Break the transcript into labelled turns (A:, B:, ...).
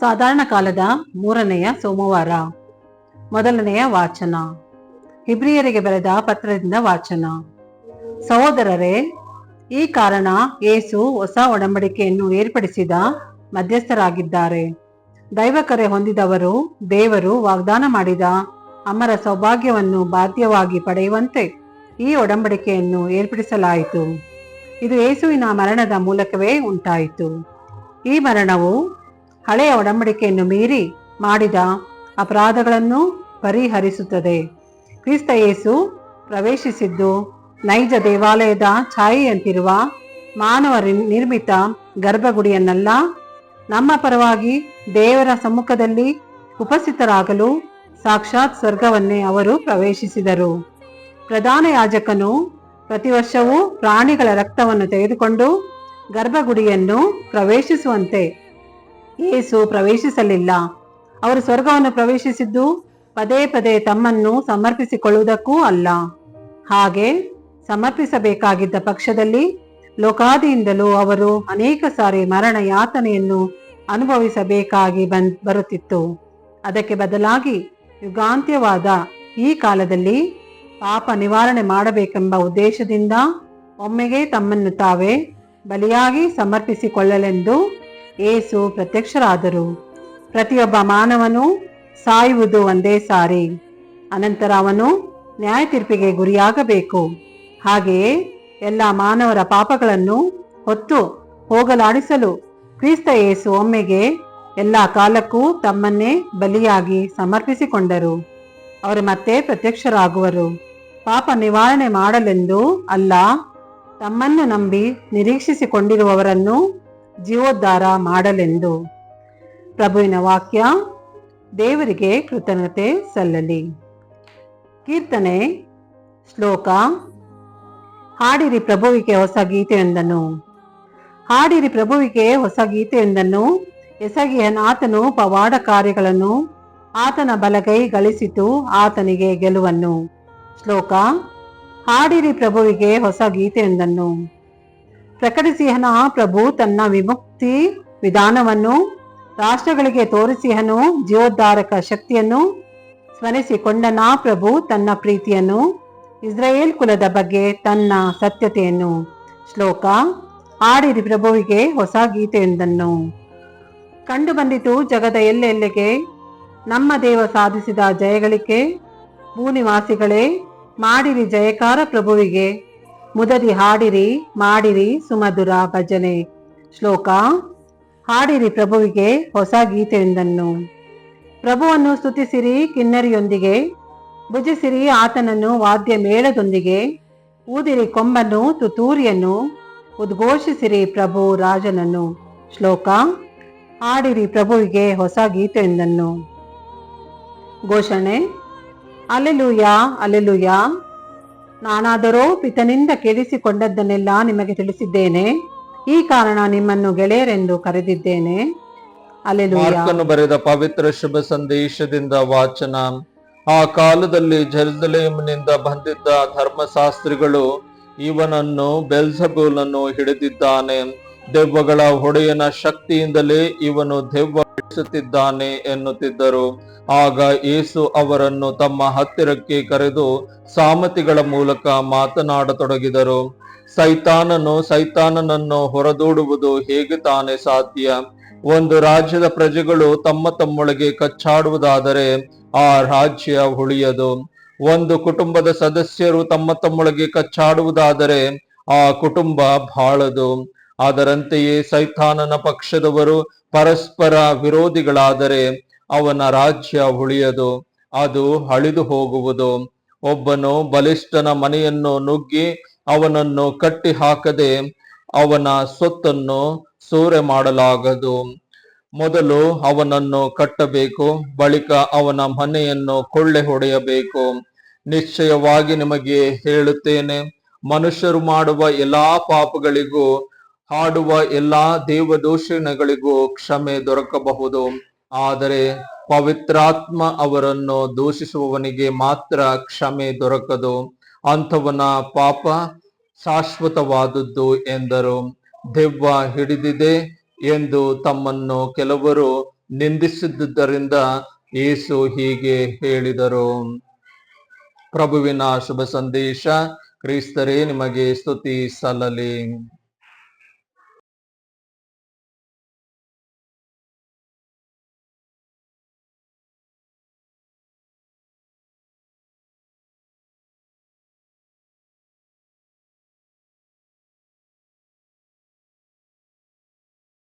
A: ಸಾಧಾರಣ ಕಾಲದ ಮೂರನೆಯ ಸೋಮವಾರ. ಮೊದಲನೆಯ ವಾಚನ. ಹಿಬ್ರಿಯರಿಗೆ ಬರೆದ ಪತ್ರದಿಂದ ವಾಚನ. ಸಹೋದರರೇ, ಈ ಕಾರಣ ಏಸು ಹೊಸ ಒಡಂಬಡಿಕೆಯನ್ನು ಏರ್ಪಡಿಸಿದ ಮಧ್ಯಸ್ಥರಾಗಿದ್ದಾರೆ. ದೈವಕರೆ ಹೊಂದಿದವರು, ದೇವರು ವಾಗ್ದಾನ ಮಾಡಿದ ಅಮರ ಸೌಭಾಗ್ಯವನ್ನು ಬಾಧ್ಯವಾಗಿ ಪಡೆಯುವಂತೆ ಈ ಒಡಂಬಡಿಕೆಯನ್ನು ಏರ್ಪಡಿಸಲಾಯಿತು. ಇದು ಯೇಸುವಿನ ಮರಣದ ಮೂಲಕವೇ ಉಂಟಾಯಿತು. ಈ ಮರಣವು ಹಳೆಯ ಒಡಂಬಡಿಕೆಯನ್ನು ಮೀರಿ ಮಾಡಿದ ಅಪರಾಧಗಳನ್ನು ಪರಿಹರಿಸುತ್ತದೆ. ಕ್ರಿಸ್ತ ಯೇಸು ಪ್ರವೇಶಿಸಿದ್ದು ನೈಜ ದೇವಾಲಯದ ಛಾಯೆಯಂತಿರುವ ಮಾನವ ನಿರ್ಮಿತ ಗರ್ಭಗುಡಿಯನ್ನಲ್ಲ, ನಮ್ಮ ಪರವಾಗಿ ದೇವರ ಸಮ್ಮುಖದಲ್ಲಿ ಉಪಸ್ಥಿತರಾಗಲು ಸಾಕ್ಷಾತ್ ಸ್ವರ್ಗವನ್ನೇ ಅವರು ಪ್ರವೇಶಿಸಿದರು. ಪ್ರಧಾನ ಯಾಜಕನು ಪ್ರತಿ ವರ್ಷವೂ ಪ್ರಾಣಿಗಳ ರಕ್ತವನ್ನು ತೆಗೆದುಕೊಂಡು ಗರ್ಭಗುಡಿಯನ್ನು ಪ್ರವೇಶಿಸುವಂತೆ ಯೇಸು ಪ್ರವೇಶಿಸಲಿಲ್ಲ. ಅವರು ಸ್ವರ್ಗವನ್ನು ಪ್ರವೇಶಿಸಿದ್ದು ಪದೇ ಪದೇ ತಮ್ಮನ್ನು ಸಮರ್ಪಿಸಿಕೊಳ್ಳುವುದಕ್ಕೂ ಅಲ್ಲ. ಹಾಗೆ ಸಮರ್ಪಿಸಬೇಕಾಗಿದ್ದ ಪಕ್ಷದಲ್ಲಿ ಲೋಕಾದಿಯಿಂದಲೂ ಅವರು ಅನೇಕ ಸಾರಿ ಮರಣ ಯಾತನೆಯನ್ನು ಅನುಭವಿಸಬೇಕಾಗಿ ಬನ್ ಬರುತ್ತಿತ್ತು. ಅದಕ್ಕೆ ಬದಲಾಗಿ ಯುಗಾಂತ್ಯವಾದ ಈ ಕಾಲದಲ್ಲಿ ಪಾಪ ನಿವಾರಣೆ ಮಾಡಬೇಕೆಂಬ ಉದ್ದೇಶದಿಂದ ಒಮ್ಮೆಗೆ ತಮ್ಮನ್ನು ತಾವೇ ಬಲಿಯಾಗಿ ಸಮರ್ಪಿಸಿಕೊಳ್ಳಲೆಂದು ಏಸು ಪ್ರತ್ಯಕ್ಷರಾದರು. ಪ್ರತಿಯೊಬ್ಬ ಮಾನವನು ಸಾಯುವುದು ಒಂದೇ ಸಾರಿ. ಅನಂತರ ಅವನು ನ್ಯಾಯ ತೀರ್ಪಿಗೆ ಗುರಿಯಾಗಬೇಕು. ಹಾಗೆಯೇ ಎಲ್ಲ ಮಾನವರ ಪಾಪಗಳನ್ನು ಹೊತ್ತು ಹೋಗಲಾಡಿಸಲು ಕ್ರಿಸ್ತ ಏಸು ಒಮ್ಮೆಗೆ ಎಲ್ಲ ಕಾಲಕ್ಕೂ ತಮ್ಮನ್ನೇ ಬಲಿಯಾಗಿ ಸಮರ್ಪಿಸಿಕೊಂಡರು. ಅವರು ಮತ್ತೆ ಪ್ರತ್ಯಕ್ಷರಾಗುವರು. ಪಾಪ ನಿವಾರಣೆ ಮಾಡಲೆಂದು ಅಲ್ಲ, ತಮ್ಮನ್ನು ನಂಬಿ ನಿರೀಕ್ಷಿಸಿಕೊಂಡಿರುವವರನ್ನು ಜೀವೋದ್ಧಾರ ಮಾಡಲೆಂದು ಪ್ರಭುವಿನ ವಾಕ್ಯ ದೇವರಿಗೆ ಕೃತಜ್ಞತೆ ಸಲ್ಲಲಿ. ಕೀರ್ತನೆ, ಶ್ಲೋಕ. ಹಾಡಿರಿ ಪ್ರಭುವಿಗೆ ಹೊಸ ಗೀತೆಯೊಂದನ್ನು. ಹಾಡಿರಿ ಪ್ರಭುವಿಗೆ ಹೊಸ ಗೀತೆಯೊಂದನ್ನು. ಎಸಗಿಯನಾತನು ಪವಾಡ ಕಾರ್ಯಗಳನ್ನು, ಆತನ ಬಲಗೈ ಗಳಿಸಿತು ಆತನಿಗೆ ಗೆಲುವನ್ನು. ಶ್ಲೋಕ. ಹಾಡಿರಿ ಪ್ರಭುವಿಗೆ ಹೊಸ ಗೀತೆಯೊಂದನ್ನು. ಪ್ರಕಟಿಸಿಹನ ಪ್ರಭು ತನ್ನ ವಿಮುಕ್ತಿ ವಿಧಾನವನ್ನು, ರಾಷ್ಟ್ರಗಳಿಗೆ ತೋರಿಸಿಹನು ಜೀವೋದ್ಧಾರಕ ಶಕ್ತಿಯನ್ನು ಸ್ಮರಿಸಿಕೊಂಡನ ಪ್ರಭು ತನ್ನ ಪ್ರೀತಿಯನ್ನು. ಇಸ್ರಾಯೇಲ್ ಕುಲದ ಬಗ್ಗೆ ತನ್ನ ಸತ್ಯತೆಯನ್ನು. ಶ್ಲೋಕ ಆಡಿರಿ ಪ್ರಭುವಿಗೆ ಹೊಸ ಗೀತೆಯೊಂದನ್ನು. ಕಂಡು ಬಂದಿತು ಜಗದ ಎಲ್ಲೆಲ್ಲೆಗೆ? ನಮ್ಮ ದೇವ ಸಾಧಿಸಿದ ಜಯಗಳಿಕೆ. ಭೂನಿವಾಸಿಗಳೇ, ಮಾಡಿರಿ ಜಯಕಾರ ಪ್ರಭುವಿಗೆ. ಮುದರಿ ಹಾಡಿರಿ, ಮಾಡಿರಿ ಸುಮಧುರ ಭಜನೆ. ಶ್ಲೋಕ, ಹಾಡಿರಿ ಪ್ರಭುವಿಗೆ ಹೊಸ ಗೀತೆಯೊಂದನ್ನು. ಪ್ರಭುವನ್ನು ಸ್ತುತಿಸಿರಿ ಕಿನ್ನರಿಯೊಂದಿಗೆ, ಭುಜಿಸಿರಿ ಆತನನ್ನು ವಾದ್ಯ ಮೇಳದೊಂದಿಗೆ, ಊದಿರಿ ಕೊಂಬನ್ನು ತುತೂರಿಯನ್ನು ಉದ್ಘೋಷಿಸಿರಿ ಪ್ರಭು ರಾಜನನ್ನು. ಶ್ಲೋಕ, ಹಾಡಿರಿ ಪ್ರಭುವಿಗೆ ಹೊಸ ಗೀತೆಯೊಂದನ್ನು. ಘೋಷಣೆ ಅಲೆಲುಯ ಅಲೆಲುಯ ನಾನಾದರೋ ಪಿತನಿಂದ ಕೇಳಿಸಿಕೊಂಡದ್ದನ್ನೆಲ್ಲ ನಿಮಗೆ ತಿಳಿಸಿದ್ದೇನೆ. ಈ ಕಾರಣ ನಿಮ್ಮನ್ನು ಗೆಳೆಯರೆಂದು ಕರೆದಿದ್ದೇನೆ.
B: ಮಾರ್ಕನು ಬರೆದ ಪವಿತ್ರ ಶುಭ ಸಂದೇಶದಿಂದ ವಾಚನ. ಆ ಕಾಲದಲ್ಲಿ ಜರ್ಜಲೇಮ್ನಿಂದ ಬಂದಿದ್ದ ಧರ್ಮಶಾಸ್ತ್ರಿಗಳು ಇವನನ್ನು ಬೆಲ್ಸಬೂಲನ್ನು ಹಿಡಿದಿದ್ದಾನೆ. ದೆವ್ವಗಳ ಹೊಡೆಯನ ಶಕ್ತಿಯಿಂದಲೇ ಇವನು ದೆವ್ವ ಬಿಡಿಸುತ್ತಿದ್ದಾನೆ ಎನ್ನುತ್ತಿದ್ದರು. ಆಗ ಯೇಸು ಅವರನ್ನು ತಮ್ಮ ಹತ್ತಿರಕ್ಕೆ ಕರೆದು ಸಾಮತಿಗಳ ಮೂಲಕ ಮಾತನಾಡತೊಡಗಿದರು. ಸೈತಾನನು ಸೈತಾನನನ್ನು ಹೊರದೂಡುವುದು ಹೇಗೆ ತಾನೇ ಸಾಧ್ಯ? ಒಂದು ರಾಜ್ಯದ ಪ್ರಜೆಗಳು ತಮ್ಮ ತಮ್ಮೊಳಗೆ ಕಚ್ಚಾಡುವುದಾದರೆ ಆ ರಾಜ್ಯ ಉಳಿಯದು. ಒಂದು ಕುಟುಂಬದ ಸದಸ್ಯರು ತಮ್ಮ ತಮ್ಮೊಳಗೆ ಕಚ್ಚಾಡುವುದಾದರೆ ಆ ಕುಟುಂಬ ಬಾಳದು. ಅದರಂತೆಯೇ ಸೈತಾನನ ಪಕ್ಷದವರು ಪರಸ್ಪರ ವಿರೋಧಿಗಳಾದರೆ ಅವನ ರಾಜ್ಯ ಉಳಿಯದು, ಅದು ಅಳಿದು ಹೋಗುವುದು. ಒಬ್ಬನು ಬಲಿಷ್ಠನ ಮನೆಯನ್ನು ನುಗ್ಗಿ ಅವನನ್ನು ಕಟ್ಟಿ ಹಾಕದೆ ಅವನ ಸೊತ್ತನ್ನು ಸೂರೆ ಮಾಡಲಾಗದು ಮೊದಲು ಅವನನ್ನು ಕಟ್ಟಬೇಕು, ಬಳಿಕ ಅವನ ಮನೆಯನ್ನು ಕೊಳ್ಳೆ ಹೊಡೆಯಬೇಕು. ನಿಶ್ಚಯವಾಗಿ ನಿಮಗೆ ಹೇಳುತ್ತೇನೆ, ಮನುಷ್ಯರು ಮಾಡುವ ಎಲ್ಲಾ ಪಾಪಗಳಿಗೂ ಹಾಡುವ ಎಲ್ಲಾ ದೇವದೂಷಣೆಗಳಿಗೂ ಕ್ಷಮೆ ದೊರಕಬಹುದು. ಆದರೆ ಪವಿತ್ರಾತ್ಮ ಅವರನ್ನು ದೂಷಿಸುವವನಿಗೆ ಮಾತ್ರ ಕ್ಷಮೆ ದೊರಕದು. ಅಂಥವನ ಪಾಪ ಶಾಶ್ವತವಾದದ್ದು ಎಂದರು. ದೆವ್ವ ಹಿಡಿದಿದೆ ಎಂದು ತಮ್ಮನ್ನು ಕೆಲವರು ನಿಂದಿಸಿದ್ದರಿಂದ ಏಸು ಹೀಗೆ ಹೇಳಿದರು. ಪ್ರಭುವಿನ ಶುಭ ಸಂದೇಶ, ಕ್ರಿಸ್ತರೇ, ನಿಮಗೆ ಸ್ತುತಿ ಸಲ್ಲಲಿ.